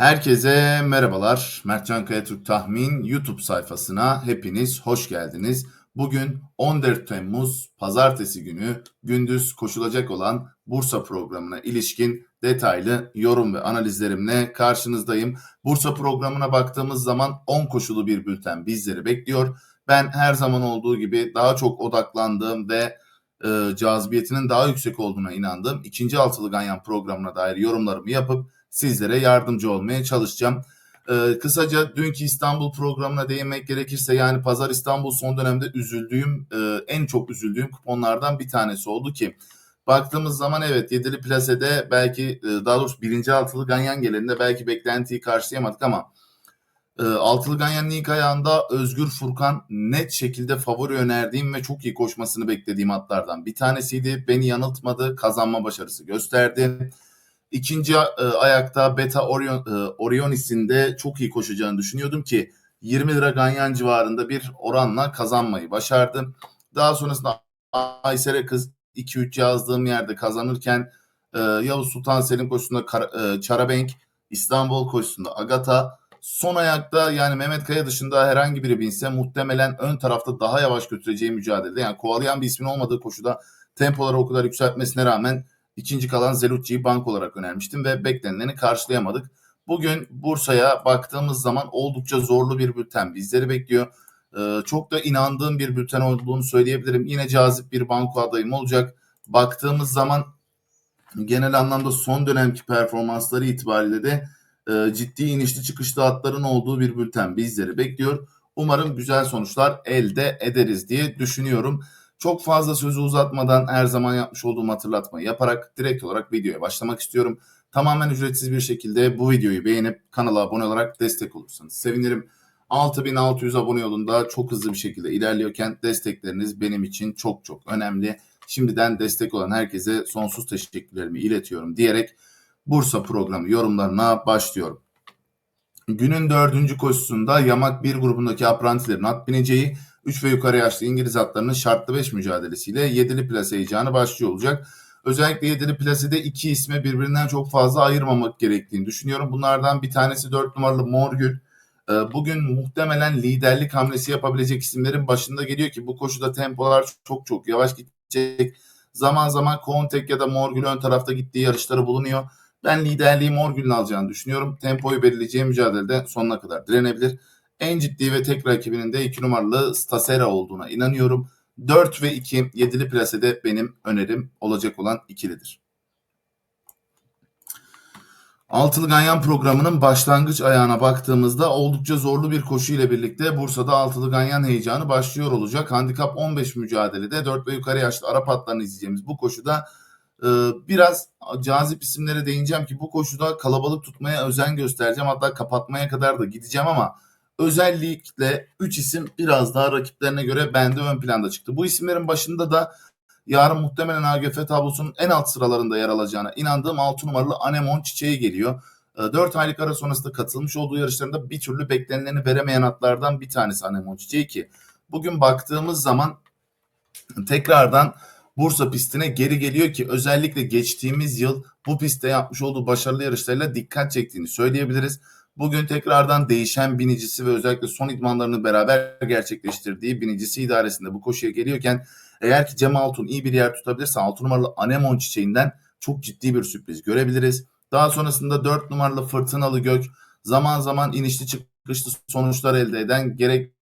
Herkese merhabalar. Mertcan Kaya Türk Tahmin YouTube sayfasına hepiniz hoş geldiniz. Bugün 14 Temmuz Pazartesi günü gündüz koşulacak olan Bursa programına ilişkin detaylı yorum ve analizlerimle karşınızdayım. Bursa programına baktığımız zaman 10 koşulu bir bülten bizleri bekliyor. Ben her zaman olduğu gibi daha çok odaklandığım ve e, cazibiyetinin daha yüksek olduğuna inandığım ikinci altılı ganyan programına dair yorumlarımı yapıp sizlere yardımcı olmaya çalışacağım. Ee, kısaca dünkü İstanbul programına değinmek gerekirse yani Pazar İstanbul son dönemde üzüldüğüm e, en çok üzüldüğüm kuponlardan bir tanesi oldu ki baktığımız zaman evet yedili plasede belki e, daha doğrusu birinci altılı ganyan gelirinde belki beklentiyi karşılayamadık ama e, altılı ganyanın ilk ayağında Özgür Furkan net şekilde favori önerdiğim ve çok iyi koşmasını beklediğim atlardan bir tanesiydi. Beni yanıltmadı kazanma başarısı gösterdi. İkinci e, ayakta Beta Orion, e, Orionis'in de çok iyi koşacağını düşünüyordum ki 20 lira ganyan civarında bir oranla kazanmayı başardım. Daha sonrasında Aysere Kız 2-3 yazdığım yerde kazanırken e, Yavuz Sultan Selim koşusunda Kar, e, Çarabenk, İstanbul koşusunda Agata, son ayakta yani Mehmet Kaya dışında herhangi biri binse muhtemelen ön tarafta daha yavaş götüreceği mücadelede yani kovalayan bir ismin olmadığı koşuda tempoları o kadar yükseltmesine rağmen İkinci kalan Zelucci'yi bank olarak önermiştim ve beklenileni karşılayamadık. Bugün Bursa'ya baktığımız zaman oldukça zorlu bir bülten bizleri bekliyor. Ee, çok da inandığım bir bülten olduğunu söyleyebilirim. Yine cazip bir banko adayım olacak. Baktığımız zaman genel anlamda son dönemki performansları itibariyle de e, ciddi inişli çıkışlı atların olduğu bir bülten bizleri bekliyor. Umarım güzel sonuçlar elde ederiz diye düşünüyorum. Çok fazla sözü uzatmadan her zaman yapmış olduğum hatırlatmayı yaparak direkt olarak videoya başlamak istiyorum. Tamamen ücretsiz bir şekilde bu videoyu beğenip kanala abone olarak destek olursanız sevinirim. 6600 abone yolunda çok hızlı bir şekilde ilerliyorken destekleriniz benim için çok çok önemli. Şimdiden destek olan herkese sonsuz teşekkürlerimi iletiyorum diyerek Bursa programı yorumlarına başlıyorum. Günün dördüncü koşusunda Yamak 1 grubundaki aprantilerin at bineceği 3 ve yukarı yaşlı İngiliz atlarının şartlı 5 mücadelesiyle 7'li plase heyecanı başlıyor olacak. Özellikle 7'li plasede iki isme birbirinden çok fazla ayırmamak gerektiğini düşünüyorum. Bunlardan bir tanesi 4 numaralı Morgül. Ee, bugün muhtemelen liderlik hamlesi yapabilecek isimlerin başında geliyor ki bu koşuda tempolar çok çok yavaş gidecek. Zaman zaman Kontek ya da Morgül ön tarafta gittiği yarışları bulunuyor. Ben liderliği Morgül'ün alacağını düşünüyorum. Tempoyu belirleyeceği mücadelede sonuna kadar direnebilir. En ciddi ve tek rakibinin de 2 numaralı Stasera olduğuna inanıyorum. 4 ve 2 7'li plasede benim önerim olacak olan ikilidir. Altılı Ganyan programının başlangıç ayağına baktığımızda oldukça zorlu bir koşu ile birlikte Bursa'da Altılı Ganyan heyecanı başlıyor olacak. Handikap 15 mücadelede 4 ve yukarı yaşlı Arap atlarını izleyeceğimiz bu koşuda e, biraz cazip isimlere değineceğim ki bu koşuda kalabalık tutmaya özen göstereceğim. Hatta kapatmaya kadar da gideceğim ama özellikle 3 isim biraz daha rakiplerine göre bende ön planda çıktı. Bu isimlerin başında da yarın muhtemelen AGF tablosunun en alt sıralarında yer alacağına inandığım 6 numaralı Anemon Çiçeği geliyor. 4 ee, aylık ara sonrasında katılmış olduğu yarışlarında bir türlü beklenileni veremeyen atlardan bir tanesi Anemon Çiçeği ki bugün baktığımız zaman tekrardan Bursa pistine geri geliyor ki özellikle geçtiğimiz yıl bu pistte yapmış olduğu başarılı yarışlarıyla dikkat çektiğini söyleyebiliriz. Bugün tekrardan değişen binicisi ve özellikle son idmanlarını beraber gerçekleştirdiği binicisi idaresinde bu koşuya geliyorken eğer ki Cem Altun iyi bir yer tutabilirse 6 numaralı Anemon çiçeğinden çok ciddi bir sürpriz görebiliriz. Daha sonrasında 4 numaralı Fırtınalı Gök zaman zaman inişli çıkışlı sonuçlar elde eden gerek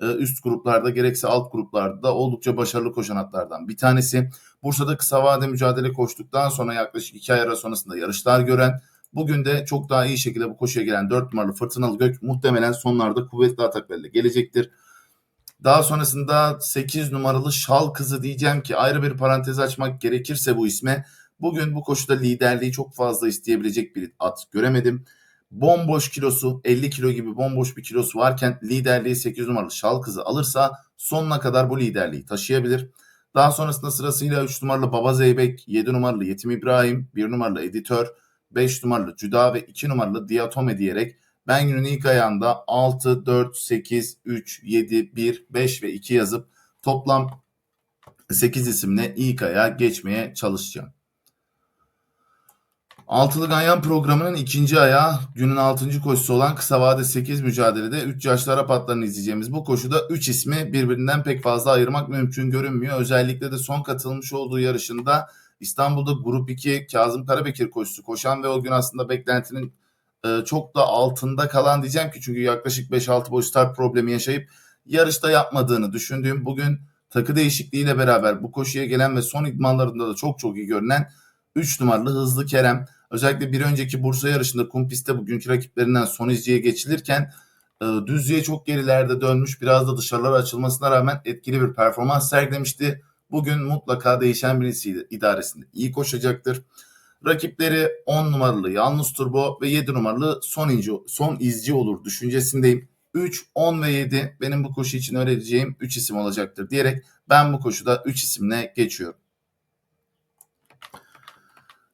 e, üst gruplarda gerekse alt gruplarda oldukça başarılı koşan atlardan bir tanesi. Bursa'da kısa vade mücadele koştuktan sonra yaklaşık 2 ay ara sonrasında yarışlar gören Bugün de çok daha iyi şekilde bu koşuya gelen 4 numaralı Fırtınalı Gök muhtemelen sonlarda kuvvetli ataklarıyla gelecektir. Daha sonrasında 8 numaralı Şal Kızı diyeceğim ki ayrı bir parantez açmak gerekirse bu isme bugün bu koşuda liderliği çok fazla isteyebilecek bir at göremedim. Bomboş kilosu 50 kilo gibi bomboş bir kilosu varken liderliği 8 numaralı Şal Kızı alırsa sonuna kadar bu liderliği taşıyabilir. Daha sonrasında sırasıyla 3 numaralı Baba Zeybek, 7 numaralı Yetim İbrahim, 1 numaralı Editör, 5 numaralı Cüda ve 2 numaralı Diatome diyerek ben günün ilk ayağında 6, 4, 8, 3, 7, 1, 5 ve 2 yazıp toplam 8 isimle ilk ayağa geçmeye çalışacağım. Altılı Ganyan programının ikinci ayağı günün altıncı koşusu olan kısa vade 8 mücadelede 3 yaşlı Arap izleyeceğimiz bu koşuda 3 ismi birbirinden pek fazla ayırmak mümkün görünmüyor. Özellikle de son katılmış olduğu yarışında İstanbul'da Grup 2 Kazım Karabekir koşusu koşan ve o gün aslında beklentinin e, çok da altında kalan diyeceğim ki çünkü yaklaşık 5-6 boy start problemi yaşayıp yarışta yapmadığını düşündüğüm bugün takı değişikliğiyle beraber bu koşuya gelen ve son idmanlarında da çok çok iyi görünen 3 numaralı Hızlı Kerem özellikle bir önceki Bursa yarışında kum pistte bugünkü rakiplerinden son izciye geçilirken e, düzlüğe çok gerilerde dönmüş biraz da dışarılara açılmasına rağmen etkili bir performans sergilemişti. Bugün mutlaka değişen birisi idaresinde iyi koşacaktır. Rakipleri 10 numaralı Yalnız Turbo ve 7 numaralı son, inci, son izci olur düşüncesindeyim. 3, 10 ve 7 benim bu koşu için öğreteceğim 3 isim olacaktır diyerek ben bu koşuda 3 isimle geçiyorum.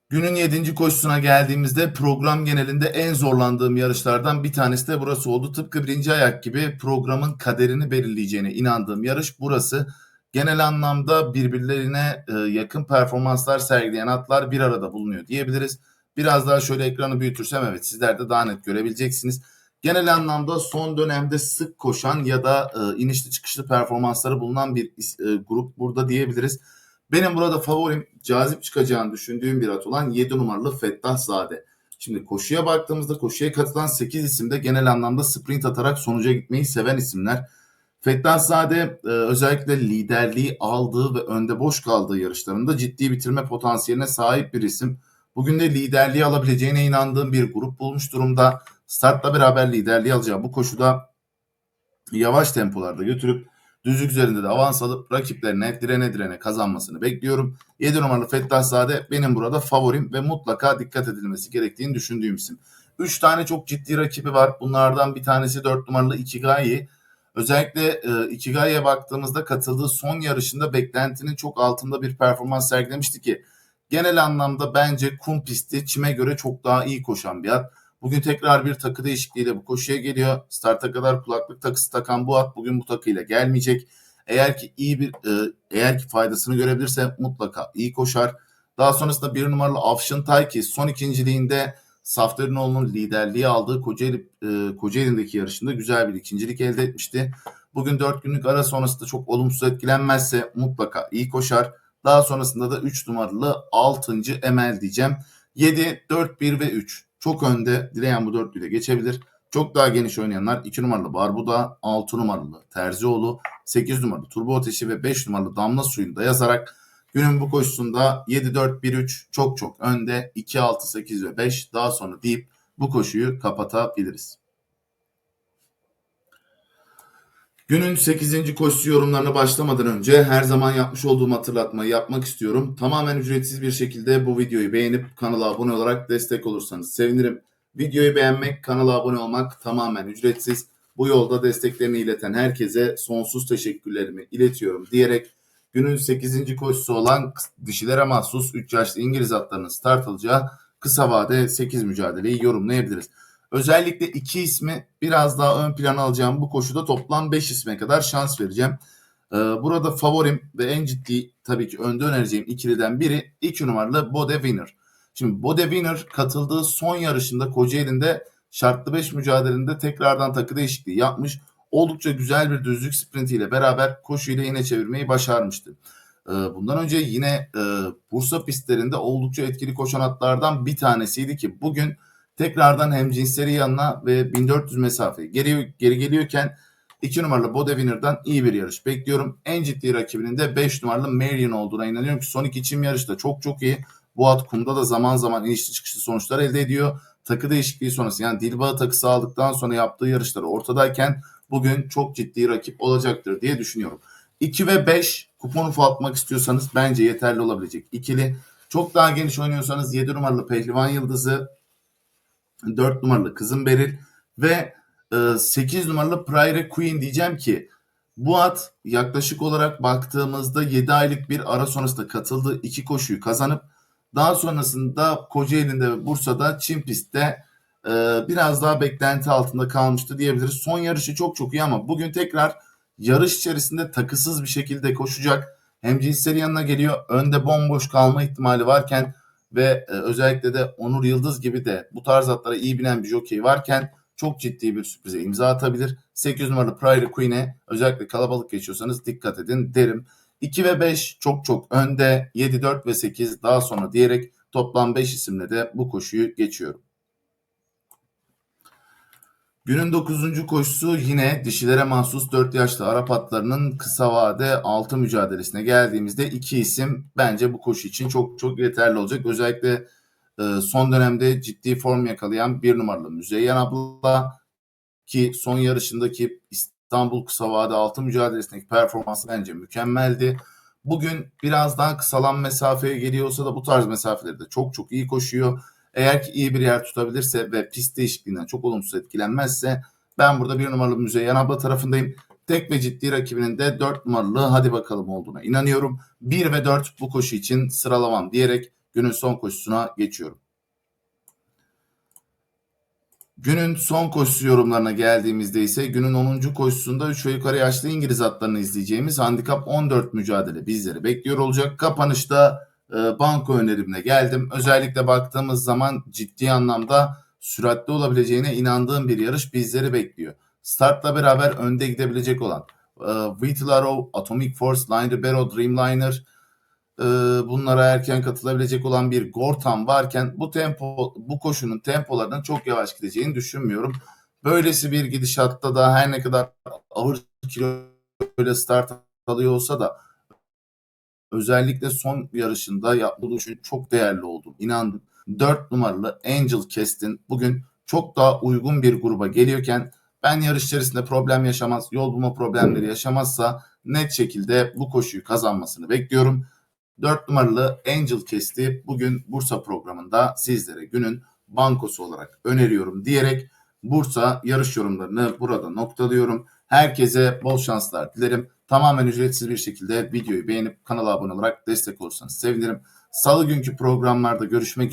Günün 7. koşusuna geldiğimizde program genelinde en zorlandığım yarışlardan bir tanesi de burası oldu. Tıpkı birinci ayak gibi programın kaderini belirleyeceğine inandığım yarış burası. Genel anlamda birbirlerine e, yakın performanslar sergileyen atlar bir arada bulunuyor diyebiliriz. Biraz daha şöyle ekranı büyütürsem evet sizler de daha net görebileceksiniz. Genel anlamda son dönemde sık koşan ya da e, inişli çıkışlı performansları bulunan bir e, grup burada diyebiliriz. Benim burada favorim cazip çıkacağını düşündüğüm bir at olan 7 numaralı Fettah Zade. Şimdi koşuya baktığımızda koşuya katılan 8 isim de genel anlamda sprint atarak sonuca gitmeyi seven isimler. Fettah Zade e, özellikle liderliği aldığı ve önde boş kaldığı yarışlarında ciddi bitirme potansiyeline sahip bir isim. Bugün de liderliği alabileceğine inandığım bir grup bulmuş durumda. Startla beraber liderliği alacağı bu koşuda yavaş tempolarda götürüp düzlük üzerinde de avans alıp rakiplerine direne direne kazanmasını bekliyorum. 7 numaralı Fettah Zade benim burada favorim ve mutlaka dikkat edilmesi gerektiğini düşündüğüm isim. 3 tane çok ciddi rakibi var. Bunlardan bir tanesi 4 numaralı Ikigai. Özellikle e, Ikigai'ye baktığımızda katıldığı son yarışında beklentinin çok altında bir performans sergilemişti ki genel anlamda bence kum pisti çime göre çok daha iyi koşan bir at. Bugün tekrar bir takı değişikliğiyle bu koşuya geliyor. Starta kadar kulaklık takısı takan bu at bugün bu takıyla gelmeyecek. Eğer ki iyi bir e, eğer ki faydasını görebilirse mutlaka iyi koşar. Daha sonrasında bir numaralı Afşın Tay son ikinciliğinde Safterinoğlu'nun liderliği aldığı Kocaeli, e, Kocaeli'ndeki yarışında güzel bir ikincilik elde etmişti. Bugün 4 günlük ara sonrasında çok olumsuz etkilenmezse mutlaka iyi koşar. Daha sonrasında da 3 numaralı 6. Emel diyeceğim. 7, 4, 1 ve 3. Çok önde dileyen bu dörtlüyle geçebilir. Çok daha geniş oynayanlar 2 numaralı Barbuda, 6 numaralı Terzioğlu, 8 numaralı Turbo Ateşi ve 5 numaralı Damla Suyu'nu da yazarak günün bu koşusunda 7-4-1-3 çok çok önde 2-6-8 ve 5 daha sonra deyip bu koşuyu kapatabiliriz. Günün 8. koşusu yorumlarına başlamadan önce her zaman yapmış olduğum hatırlatmayı yapmak istiyorum. Tamamen ücretsiz bir şekilde bu videoyu beğenip kanala abone olarak destek olursanız sevinirim. Videoyu beğenmek, kanala abone olmak tamamen ücretsiz. Bu yolda desteklerini ileten herkese sonsuz teşekkürlerimi iletiyorum diyerek günün 8. koşusu olan dişilere mahsus 3 yaşlı İngiliz atlarının start alacağı kısa vade 8 mücadeleyi yorumlayabiliriz. Özellikle iki ismi biraz daha ön plana alacağım bu koşuda toplam 5 isme kadar şans vereceğim. Ee, burada favorim ve en ciddi tabii ki önde önereceğim ikiliden biri 2 numaralı Bode Winner. Şimdi Bode Winner katıldığı son yarışında Kocaeli'nde şartlı 5 mücadelinde tekrardan takı değişikliği yapmış. Oldukça güzel bir düzlük sprintiyle beraber koşuyla yine çevirmeyi başarmıştı. Ee, bundan önce yine e, Bursa pistlerinde oldukça etkili koşan atlardan bir tanesiydi ki bugün Tekrardan hem cinsleri yanına ve 1400 mesafe geri, geri geliyorken 2 numaralı Bode Winner'dan iyi bir yarış bekliyorum. En ciddi rakibinin de 5 numaralı Marion olduğuna inanıyorum ki son iki çim yarışta çok çok iyi. Bu at kumda da zaman zaman inişli çıkışlı sonuçlar elde ediyor. Takı değişikliği sonrası yani Dilbağı takısı aldıktan sonra yaptığı yarışları ortadayken bugün çok ciddi rakip olacaktır diye düşünüyorum. 2 ve 5 kupon ufaltmak istiyorsanız bence yeterli olabilecek. İkili çok daha geniş oynuyorsanız 7 numaralı Pehlivan Yıldızı 4 numaralı Kızım Beril ve e, 8 numaralı Prairie Queen diyeceğim ki bu at yaklaşık olarak baktığımızda 7 aylık bir ara sonrasında katıldığı iki koşuyu kazanıp daha sonrasında Kocaeli'nde ve Bursa'da Çin pistte e, biraz daha beklenti altında kalmıştı diyebiliriz. Son yarışı çok çok iyi ama bugün tekrar yarış içerisinde takısız bir şekilde koşacak. Hem cinsleri yanına geliyor. Önde bomboş kalma ihtimali varken ve e, özellikle de Onur Yıldız gibi de bu tarz atlara iyi binen bir jockey varken çok ciddi bir sürprize imza atabilir. 8 numaralı Prairie Queen'e özellikle kalabalık geçiyorsanız dikkat edin derim. 2 ve 5 çok çok önde. 7, 4 ve 8 daha sonra diyerek toplam 5 isimle de bu koşuyu geçiyorum. Günün 9. koşusu yine dişilere mahsus 4 yaşlı Arap atlarının kısa vade 6 mücadelesine geldiğimizde iki isim bence bu koşu için çok çok yeterli olacak. Özellikle e, son dönemde ciddi form yakalayan bir numaralı Müzeyyen abla ki son yarışındaki İstanbul kısa vade 6 mücadelesindeki performansı bence mükemmeldi. Bugün biraz daha kısalan mesafeye geliyorsa da bu tarz mesafelerde çok çok iyi koşuyor. Eğer ki iyi bir yer tutabilirse ve pist değişikliğinden çok olumsuz etkilenmezse ben burada bir numaralı Müzeyyen abla tarafındayım. Tek ve ciddi rakibinin de 4 numaralı hadi bakalım olduğuna inanıyorum. 1 ve 4 bu koşu için sıralamam diyerek günün son koşusuna geçiyorum. Günün son koşusu yorumlarına geldiğimizde ise günün 10. koşusunda 3 ve yukarı yaşlı İngiliz atlarını izleyeceğimiz handikap 14 mücadele bizleri bekliyor olacak. Kapanışta banko önerimine geldim. Özellikle baktığımız zaman ciddi anlamda süratli olabileceğine inandığım bir yarış bizleri bekliyor. Startla beraber önde gidebilecek olan e, Whittlaro, Atomic Force, Line Libero, Dreamliner, e, bunlara erken katılabilecek olan bir Gortam varken bu tempo bu koşunun tempolarının çok yavaş gideceğini düşünmüyorum. Böylesi bir gidişatta da her ne kadar ağır kiloyla start alıyor olsa da özellikle son yarışında yaptığı düşün çok değerli oldu. İnandım. 4 numaralı Angel Kest'in bugün çok daha uygun bir gruba geliyorken ben yarış içerisinde problem yaşamaz, yol bulma problemleri yaşamazsa net şekilde bu koşuyu kazanmasını bekliyorum. 4 numaralı Angel Kest'i bugün Bursa programında sizlere günün bankosu olarak öneriyorum diyerek Bursa yarış yorumlarını burada noktalıyorum. Herkese bol şanslar dilerim. Tamamen ücretsiz bir şekilde videoyu beğenip kanala abone olarak destek olursanız sevinirim. Salı günkü programlarda görüşmek